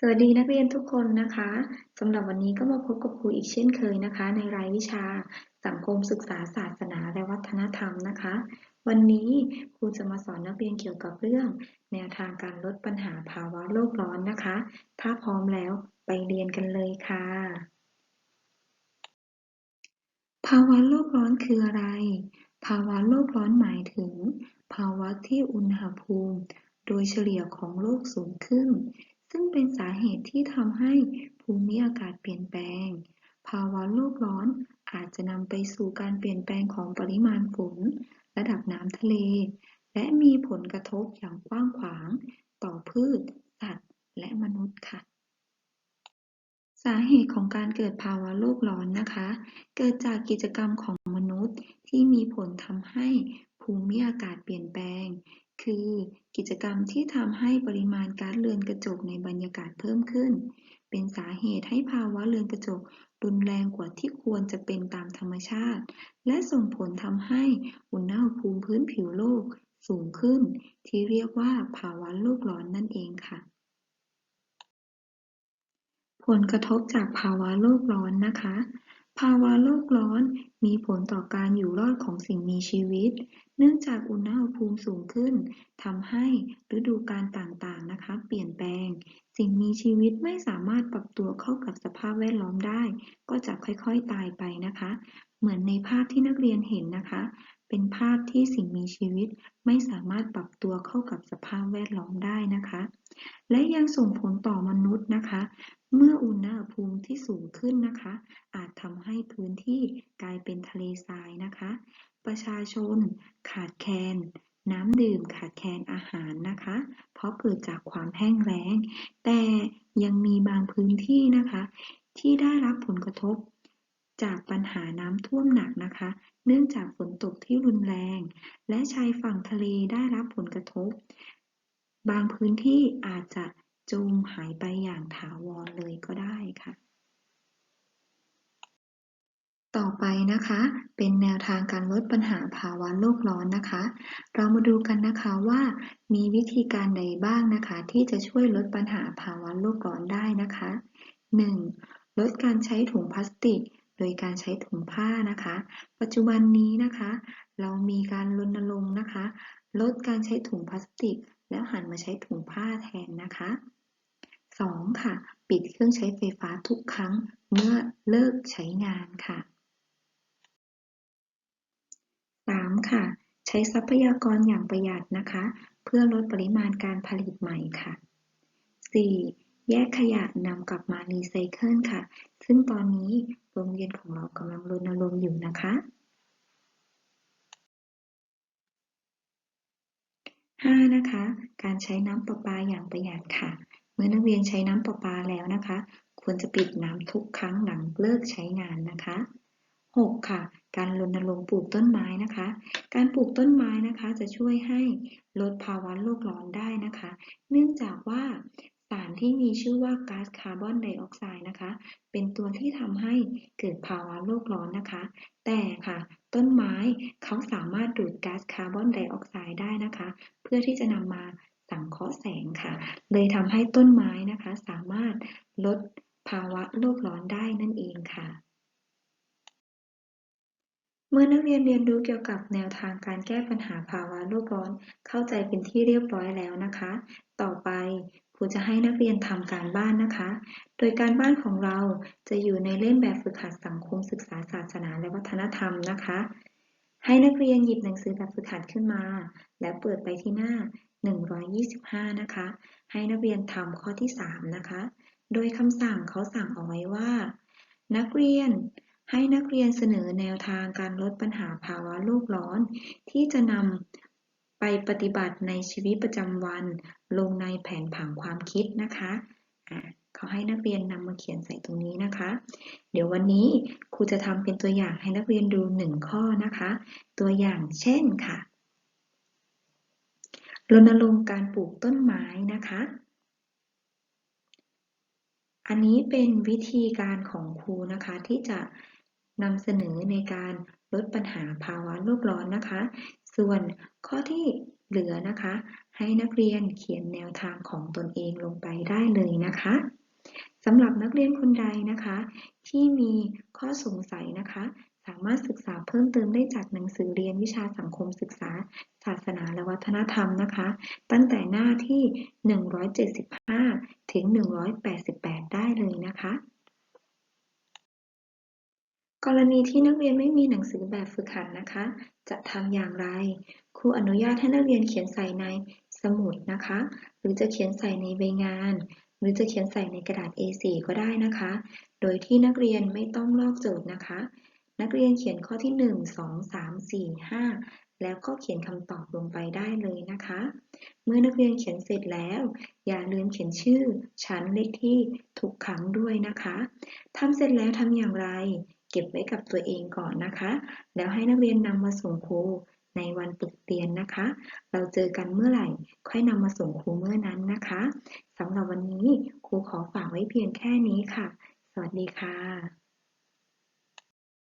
สวัสดีนักเรียนทุกคนนะคะสำหรับวันนี้ก็มาพบกับครูอีกเช่นเคยนะคะ ในรายวิชาสังคมศึกษาศาสนาและวัฒนธรรมนะคะ วันนี้ครูจะมาสอนนักเรียนเกี่ยวกับเรื่อง แนวทางการลดปัญหาภาวะโลกร้อนนะคะ ถ้าพร้อมแล้วไปเรียนกันเลยค่ะ ภาวะโลกร้อนคืออะไร ภาวะโลกร้อนหมายถึง ภาวะที่อุณหภูมิ โดยเฉลี่ยของโลกสูงขึ้น ซึ่งเป็นสาเหตุที่ทำให้ภูมิอากาศเปลี่ยนแปลง ภาวะโลกร้อนอาจจะนำไปสู่การเปลี่ยนแปลงของปริมาณฝน ระดับน้ำทะเล และมีผลกระทบอย่างกว้างขวาง ต่อพืช สัตว์ และมนุษย์ค่ะ สาเหตุของการเกิดภาวะโลกร้อนนะคะ เกิดจากกิจกรรมของมนุษย์ที่มีผลทำให้ภูมิอากาศเปลี่ยนแปลง คือกิจกรรมที่ทำให้ปริมาณก๊าซเรือนกระจกในบรรยากาศเพิ่มขึ้น เป็นสาเหตุให้ภาวะเรือนกระจกรุนแรงกว่าที่ควรจะเป็นตามธรรมชาติ และส่งผลทำให้อุณหภูมิพื้นผิวโลกสูงขึ้น ที่เรียกว่าภาวะโลกร้อนนั่นเองค่ะ ผลกระทบจากภาวะโลกร้อนนะคะ ภาวะโลกร้อนมีผลต่อการอยู่รอดของสิ่งมีชีวิต เนื่องจากอุณหภูมิสูงขึ้นทำให้ฤดูกาลต่างๆนะคะ เปลี่ยนแปลง สิ่งมีชีวิตไม่สามารถปรับตัวเข้ากับสภาพแวดล้อมได้ ก็จะค่อยๆตายไปนะคะ เหมือนในภาพที่นักเรียนเห็นนะคะ เป็นภาพที่สิ่งมีชีวิตไม่สามารถปรับตัวเข้ากับสภาพแวดล้อมได้นะคะ และยังส่งผลต่อมนุษย์นะคะ เมื่ออุณหภูมิที่สูงขึ้นนะคะ อาจทำให้พื้นที่กลายเป็นทะเลทรายนะคะ ประชาชน ขาดแคลนน้ำดื่มขาดแคลนอาหารนะคะ เพราะเกิดจากความแห้งแล้ง แต่ยังมีบางพื้นที่นะคะ ที่ได้รับผลกระทบ จากปัญหาน้ำท่วมหนักนะคะ เนื่องจากฝนตกที่รุนแรง และชายฝั่งทะเลได้รับผลกระทบ บางพื้นที่อาจจะจมหายไปอย่างถาวรเลยก็ได้ค่ะ ต่อไปนะคะ เป็นแนวทางการลดปัญหาภาวะโลกร้อนนะคะ เรามาดูกันนะคะว่ามีวิธีการใดบ้างนะคะ ที่จะช่วยลดปัญหาภาวะโลกร้อนได้นะคะ 1. ลดการใช้ถุงพลาสติก โดยการใช้ถุงผ้านะคะ ปัจจุบันนี้นะคะ เรามีการรณรงค์นะคะ ลดการใช้ถุงพลาสติก แล้วหันมาใช้ถุงผ้าแทนนะคะ 2. ค่ะ ปิดเครื่องใช้ไฟฟ้าทุกครั้งเมื่อเลิกใช้งานค่ะ 3. ค่ะ ใช้ทรัพยากรอย่างประหยัดนะคะ เพื่อลดปริมาณการผลิตใหม่ค่ะ 4. แยกขยะนำกลับมารีไซเคิลค่ะ ซึ่งตอนนี้โรงเรียนของเรากำลังรณรงค์อยู่นะคะ 5. นะคะ การใช้น้ำประปาอย่างประหยัดค่ะ เมื่อนักเรียนใช้น้ำประปาแล้วนะคะ ควรจะปิดน้ำทุกครั้งหลังเลิกใช้งานนะคะ 6. ค่ะ การรณรงค์ปลูกต้นไม้นะคะ การปลูกต้นไม้นะคะจะช่วยให้ลดภาวะโลกร้อนได้นะคะ เนื่องจากว่า สารที่มีชื่อว่าก๊าซคาร์บอนไดออกไซด์นะคะ เป็นตัวที่ทำให้เกิดภาวะโลกร้อนนะคะ แต่ค่ะต้นไม้เขาสามารถดูดก๊าซคาร์บอนไดออกไซด์ได้นะคะ เพื่อที่จะนำมาสังเคราะห์แสงค่ะ เลยทำให้ต้นไม้นะคะ สามารถลดภาวะโลกร้อนได้นั่นเองค่ะ เมื่อนักเรียนเรียนรู้เกี่ยวกับแนวทางการแก้ปัญหาภาวะโลกร้อนเข้าใจเป็นที่เรียบร้อยแล้วนะคะ ต่อไป ครูจะให้นักเรียนทำการบ้านนะคะ โดยการบ้านของเราจะอยู่ในเล่มแบบฝึกหัดสังคมศึกษาศาสนาและวัฒนธรรมนะคะ ให้นักเรียนหยิบหนังสือแบบฝึกหัดขึ้นมา และเปิดไปที่หน้า 125 นะคะ ให้นักเรียนทำข้อที่ 3 นะคะ โดยคำสั่งเขาสั่งเอาไว้ว่า นักเรียนให้นักเรียนเสนอแนวทางการลดปัญหาภาวะโลกร้อน ที่จะนำ ไปปฏิบัติในชีวิตประจำวัน ลงในแผนผังความคิดนะคะะเขาให้นักเรียนนำมาเขียนใส่ตรงนี้นะคะ เดี๋ยววันนี้ครูจะทำเป็นตัวอย่างให้นักเรียนดูหนึ่งข้อนะคะ ตัวอย่างเช่นค่ะรณรงค์การปลูกต้นไม้นะคะ อันนี้เป็นวิธีการของครูนะคะที่จะนำเสนอในการลดปัญหาภาวะโลกร้อนนะคะ ส่วนข้อที่เหลือนะคะ ให้นักเรียนเขียนแนวทางของตนเองลงไปได้เลยนะคะสำหรับนักเรียนคนใดนะคะ ที่มีข้อสงสัยนะคะ สามารถศึกษาเพิ่มเติมได้จากหนังสือเรียนวิชาสังคมศึกษา ศาสนาและวัฒนธรรมนะคะ ตั้งแต่หน้าที่ 175 ถึง 188 ได้เลยนะคะ กรณีที่นักเรียนไม่มีหนังสือแบบฝึกหัดนะคะ จะทำอย่างไร ครูอนุญาตให้นักเรียนเขียนใส่ในสมุดนะคะ หรือจะเขียนใส่ในใบงาน หรือจะเขียนใส่ในกระดาษ A4 ก็ได้นะคะ โดยที่นักเรียนไม่ต้องลอกโจทย์นะคะ นักเรียนเขียนข้อที่ 1 2 3 4 5 แล้วก็เขียนคำตอบลงไปได้เลยนะคะ เมื่อนักเรียนเขียนเสร็จแล้ว อย่าลืมเขียนชื่อ ชั้นเลขที่ทุกครั้งด้วยนะคะทำเสร็จแล้วทำอย่างไร เก็บไว้กับตัวเองก่อนนะคะ แล้วให้นักเรียนนำมาส่งครูในวันฝึกเรียนนะคะ เราเจอกันเมื่อไหร่ ค่อยนำมาส่งครูเมื่อนั้นนะคะสำหรับวันนี้ครูขอฝากไว้เพียงแค่นี้ค่ะ สวัสดีค่ะ